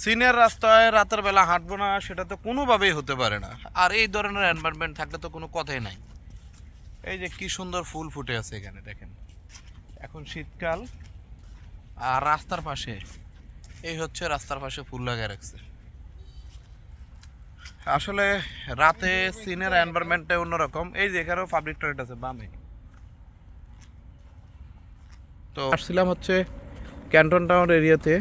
সিনের রাস্তায় রাতের বেলা হাঁটবো না সেটা তো কোনোভাবেই হতে পারে না। আর এই ধরনের এনভায়রনমেন্ট থাকলে তো কোনো কথাই নাই। এই যে কি সুন্দর ফুল ফুটে আছে এখানে দেখেন। এখন শীতকাল আর রাস্তার পাশে এই হচ্ছে রাস্তার পাশে ফুল লাগিয়ে রাখছে। আসলে রাতে সিনের এনভায়রনমেন্টটা অন্যরকম। এই যে এখানেও পাবলিক টয়লেট আছে বামে। তো আসছিলাম হচ্ছে ক্যান্টন টাউন এরিয়াতে।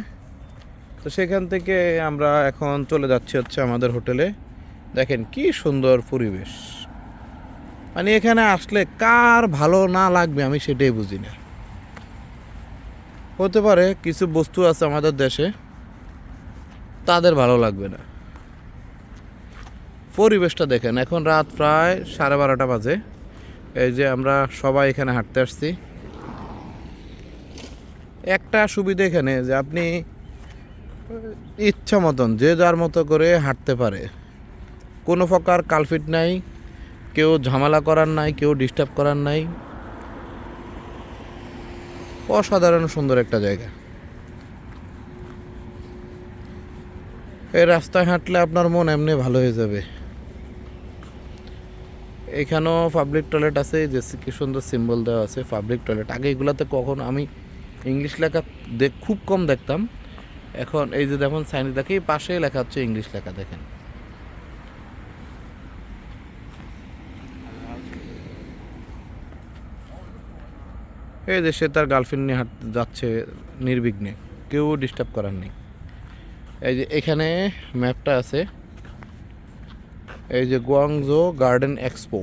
তো সেখান থেকে আমরা এখন চলে যাচ্ছি হচ্ছে আমাদের হোটেলে। দেখেন কি সুন্দর পরিবেশ। মানে এখানে আসলে কার ভালো না লাগবে আমি সেটাই বুঝি না। হতে পারে কিছু বস্তু আছে আমাদের দেশে, তাদের ভালো লাগবে না। পরিবেশটা দেখেন, এখন রাত প্রায় সাড়ে বারোটা বাজে। এই যে আমরা সবাই এখানে হাঁটতে আসছি। একটা সুবিধা এখানে যে আপনি ইচ্ছা মতন, যে যার মতো করে হাঁটতে পারে। কোনো প্রকার কালফিট নাই, কেউ ঝামেলা করার নাই, কেউ ডিস্টার্ব করার নাই। অসাধারণ সুন্দর একটা জায়গা। এই রাস্তায় হাঁটলে আপনার মন এমনি ভালো হয়ে যাবে। এখানেও পাবলিক টয়লেট আছে, যে কি সুন্দর সিম্বল দেওয়া আছে পাবলিক টয়লেট আগে এগুলাতে কখন আমি ইংলিশ লেখা দেখ খুব কম দেখতাম। এখন এই যে দেখুন সাইন দেখি পাশেই লেখা হচ্ছে ইংলিশ লেখা, দেখেন। এই যে সে তার গার্লফ্রেন্ড নিয়ে হাঁটতে যাচ্ছে নির্বিঘ্নে, কেউ ডিস্টার্ব করার নেই। এই যে এখানে ম্যাপটা আছে, এই যে গুয়াংজো গার্ডেন এক্সপো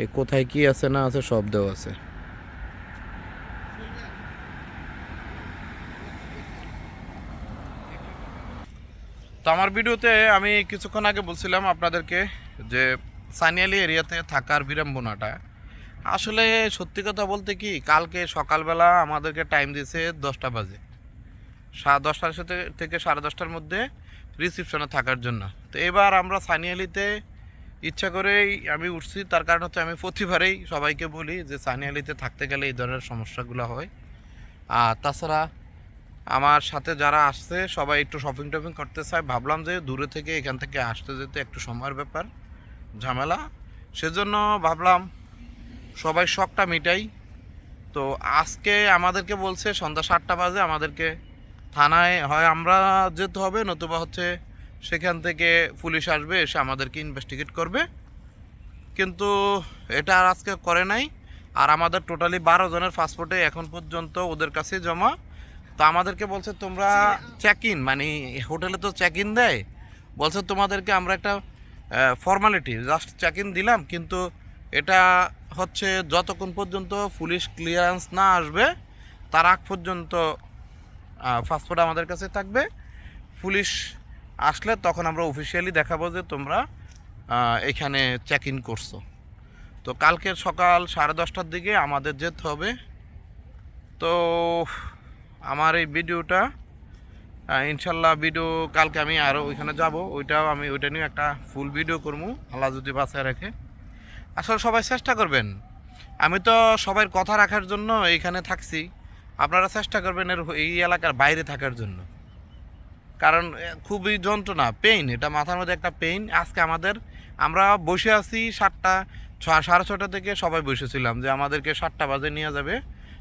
এই কোথায় কি আছে না আছে সব দেওয়া আছে। তো আমার ভিডিওতে আমি কিছুক্ষণ আগে বলছিলাম আপনাদেরকে যে সানিয়ালি এরিয়াতে থাকার বিড়ম্বনাটা। আসলে সত্যি কথা বলতে কি, কালকে সকালবেলা আমাদেরকে টাইম দিয়েছে দশটা বাজে। সাড়ে দশটার সাথে থেকে সাড়ে দশটার মধ্যে রিসিপশনে থাকার জন্য। তো এবার আমরা সানিয়ালিতে ইচ্ছা করেই আমি উঠছি, তার কারণ হচ্ছে আমি প্রতিবারেই সবাইকে বলি যে সানিয়ালিতে থাকতে গেলে এই ধরনের সমস্যাগুলো হয়। আর তাছাড়া আমার সাথে যারা আসছে, সবাই একটু শপিং টপিং করতে চায় ভাবলাম যে দূরে থেকে এখান থেকে আসতে যেতে একটু সময়ের ব্যাপার, ঝামেলা। সেজন্য ভাবলাম সবাই শখটা মিটাই। তো আজকে আমাদেরকে বলছে, সন্ধ্যা সাতটা বাজে, আমাদেরকে থানায় হয়, আমরা যেতে হবে, নতুবা হচ্ছে সেখান থেকে পুলিশ আসবে, এসে আমাদেরকে ইনভেস্টিগেট করবে। কিন্তু এটা আর আজকে করে নাই। আর আমাদের টোটালি বারো জনের পাসপোর্টে এখন পর্যন্ত ওদের কাছে জমা। তো আমাদেরকে বলছে তোমরা চেক ইন মানে হোটেলে তো চেক ইন দেয়। বলছে তোমাদেরকে আমরা একটা ফর্মালিটি জাস্ট চেক ইন দিলাম কিন্তু এটা হচ্ছে যতক্ষণ পর্যন্ত পুলিশ ক্লিয়ারেন্স না আসবে তার আগ পর্যন্ত পাসপোর্ট আমাদের কাছে থাকবে। পুলিশ আসলে তখন আমরা অফিসিয়ালি দেখাবো যে তোমরা এখানে চেক ইন করছ। তো কালকের সকাল সাড়ে দশটার দিকে আমাদের যেতে হবে। তো আমার এই ভিডিওটা ইনশাল্লাহ ভিডিও কালকে আমি আরও ওইখানে যাব। ওইটাও আমি, ওইটা নিয়ে একটা ফুল ভিডিও করব আল্লাহ যদি বাঁচায় রাখে। আসলে সবাই চেষ্টা করবেন। আমি তো সবার কথা রাখার জন্য এইখানে থাকছি। আপনারা চেষ্টা করবেন এর এই এলাকার বাইরে থাকার জন্য। কারণ খুবই যন্ত্রণা পেইন এটা মাথার মধ্যে একটা পেইন আজকে আমাদের, আমরা বসে আছি সাতটা, ছ- সাড়ে ছটা থেকে সবাই বসেছিলাম যে আমাদেরকে সাতটা বাজে নিয়ে যাবে,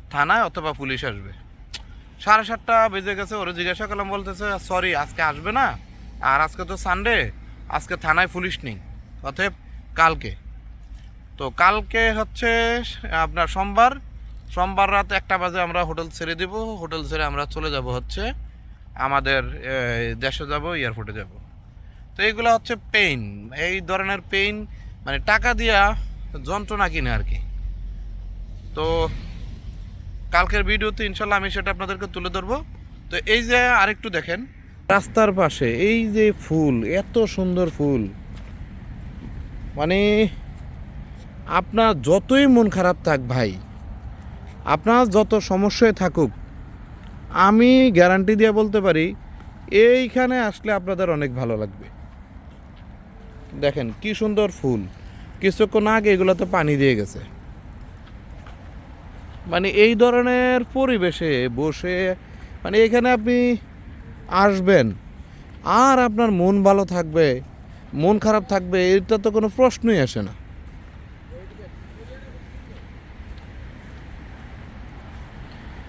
থানায় অথবা পুলিশ আসবে। সাড়ে সাতটা বেজে গেছে, ওরা জিজ্ঞাসা করলাম, বলতেছে সরি আজকে আসবে না। আর আজকে তো সানডে আজকে থানায় পুলিশ নেই। অতএব কালকে। তো কালকে হচ্ছে, আপনার সোমবার সোমবার রাত একটা বাজে আমরা হোটেল ছেড়ে দেব। হোটেল ছেড়ে আমরা চলে যাব হচ্ছে আমাদের দেশে যাব, এয়ারপোর্টে যাব। তো এইগুলো হচ্ছে পেইন এই ধরনের পেইন মানে টাকা দিয়া যন্ত্রণা কিনে আর কি। তো কালকের ভিডিওতে ইনশাল্লাহ আমি সেটা আপনাদেরকে তুলে ধরবো। তো এই যে আরেকটু দেখেন, রাস্তার পাশে এই যে ফুল, এত সুন্দর ফুল। মানে আপনার যতই মন খারাপ থাক ভাই, আপনার যত সমস্যায় থাকুক, আমি গ্যারান্টি দিয়ে বলতে পারি, এইখানে আসলে আপনাদের অনেক ভালো লাগবে। দেখেন কি সুন্দর ফুল। কিছুক্ষণ আগে এগুলোতে পানি দিয়ে গেছে। মানে এই ধরনের পরিবেশে বসে মানে এখানে আপনি আসবেন, আর আপনার মন ভালো থাকবে, মন খারাপ থাকবে, এটা তো কোনো প্রশ্নই আসে না।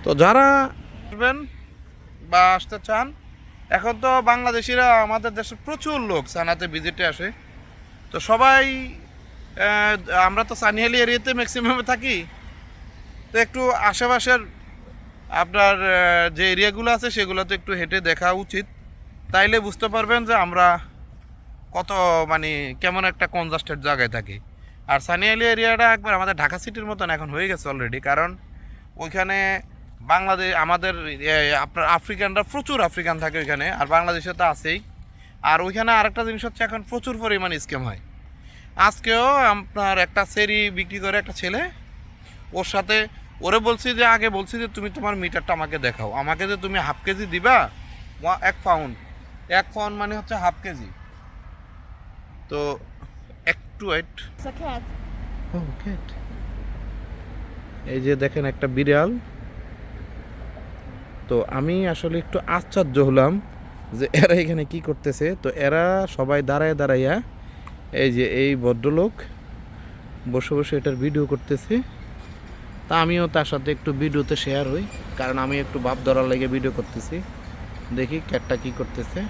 তো যারা আসবেন বা আসতে চান, এখন তো বাংলাদেশিরা আমাদের দেশে প্রচুর লোক সানাতে ভিজিটে আসে। তো সবাই আমরা তো সানিহালি এরিয়াতে ম্যাক্সিমামে থাকি। তো একটু আশেপাশের আপনার যে এরিয়াগুলো আছে সেগুলোতে একটু হেঁটে দেখা উচিত। তাইলে বুঝতে পারবেন যে আমরা কত মানে কেমন একটা কনজাস্টেড জায়গায় থাকি। আর সানিয়ালি এরিয়াটা একবার আমাদের ঢাকা সিটির মতন এখন হয়ে গেছে অলরেডি কারণ ওইখানে বাংলাদেশ, আমাদের আপনার আফ্রিকানরা প্রচুর আফ্রিকান থাকে ওইখানে, আর বাংলাদেশে তো আছেই। আর ওইখানে আরেকটা জিনিস হচ্ছে এখন প্রচুর পরিমাণ স্ক্যাম হয়। আজকেও আপনার একটা সেরি বিক্রি করে একটা ছেলে, ওর সাথে ওরে বলছি যে আগে বলছি যে তুমি তোমার মিটারটা আমাকে দেখাও। আমাকে যে তুমি হাফ কেজি দিবা এক পাউন্ড এক পাউন্ড মানে হচ্ছে হাফ কেজি। তো একটু ওয়েট cat. এই যে দেখেন একটা বিড়াল। তো আমি আসলে একটু আশ্চর্য হলাম যে এরা এখানে কি করতেছে? তো এরা সবাই দাঁড়ায় দাঁড়াইয়া এই যে এই ভদ্রলোক বসে বসে এটার ভিডিও করতেছে। তা আমিও তার সাথে একটু ভিডিওতে শেয়ার হই, কারণ আমি একটু ভাব ধরার লেগে ভিডিও করতেছি। দেখি ক্যাটটা কি করতেছে।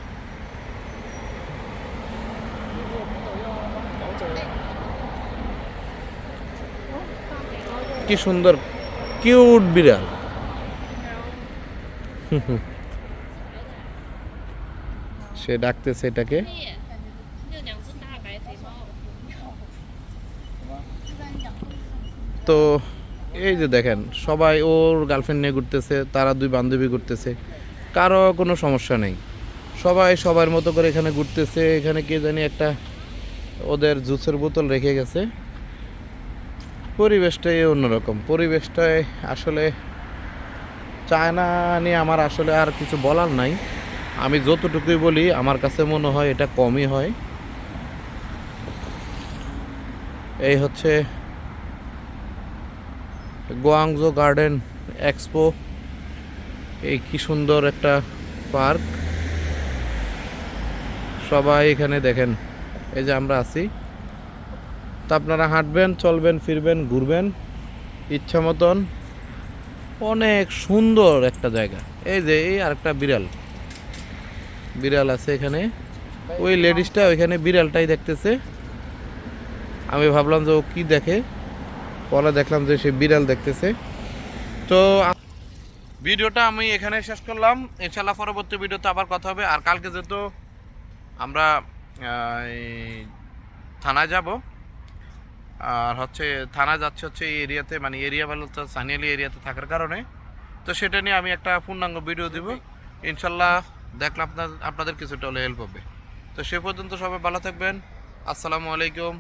কি সুন্দর কিউট বিড়াল। সে ডাকতেছে এটাকে। তো এই যে দেখেন, সবাই ওর গার্লফ্রেন্ড নিয়ে ঘুরতেছে, তারা দুই বান্ধবী ঘুরতেছে, কারও কোনো সমস্যা নেই। সবাই সবার মতো করে এখানে ঘুরতেছে, এখানে কে জানি একটা ওদের জুসের বোতল রেখে গেছে। পরিবেশটাই অন্যরকম। পরিবেশটায় আসলে চায়না নিয়ে আমার আসলে আর কিছু বলার নাই। আমি যতটুকুই বলি, আমার কাছে মনে হয় এটা কমই হয়। এই হচ্ছে গোয়াংজো গার্ডেন এক্সপো এই কি সুন্দর একটা পার্ক। সবাই এখানে দেখেন, এই যে আমরা আছি। তা আপনারা হাঁটবেন, চলবেন, ফিরবেন, ঘুরবেন, ইচ্ছা মতন। অনেক সুন্দর একটা জায়গা। এই যে এই আরেকটা বিড়াল। বিড়াল আছে এখানে। ওই লেডিসটা ওইখানে বিড়ালটাই দেখতেছে। আমি ভাবলাম যে ও কী দেখে। পরে দেখলাম যে সে বিড়াল দেখতেছে। তো ভিডিওটা আমি এখানে শেষ করলাম। ইনশাল্লাহ পরবর্তী ভিডিওতে আবার কথা হবে। আর কালকে যেহেতু আমরা থানায় যাব, আর হচ্ছে থানায় যাচ্ছে হচ্ছে এই এরিয়াতে মানে এরিয়া বলতে সানিয়ালি এরিয়াতে থাকার কারণে। তো সেটা নিয়ে আমি একটা পূর্ণাঙ্গ ভিডিও দিব। ইনশাল্লাহ দেখলে আপনার, আপনাদের কিছুটা হলে হেল্প হবে। তো সে পর্যন্ত সবাই ভালো থাকবেন। আসসালামু আলাইকুম।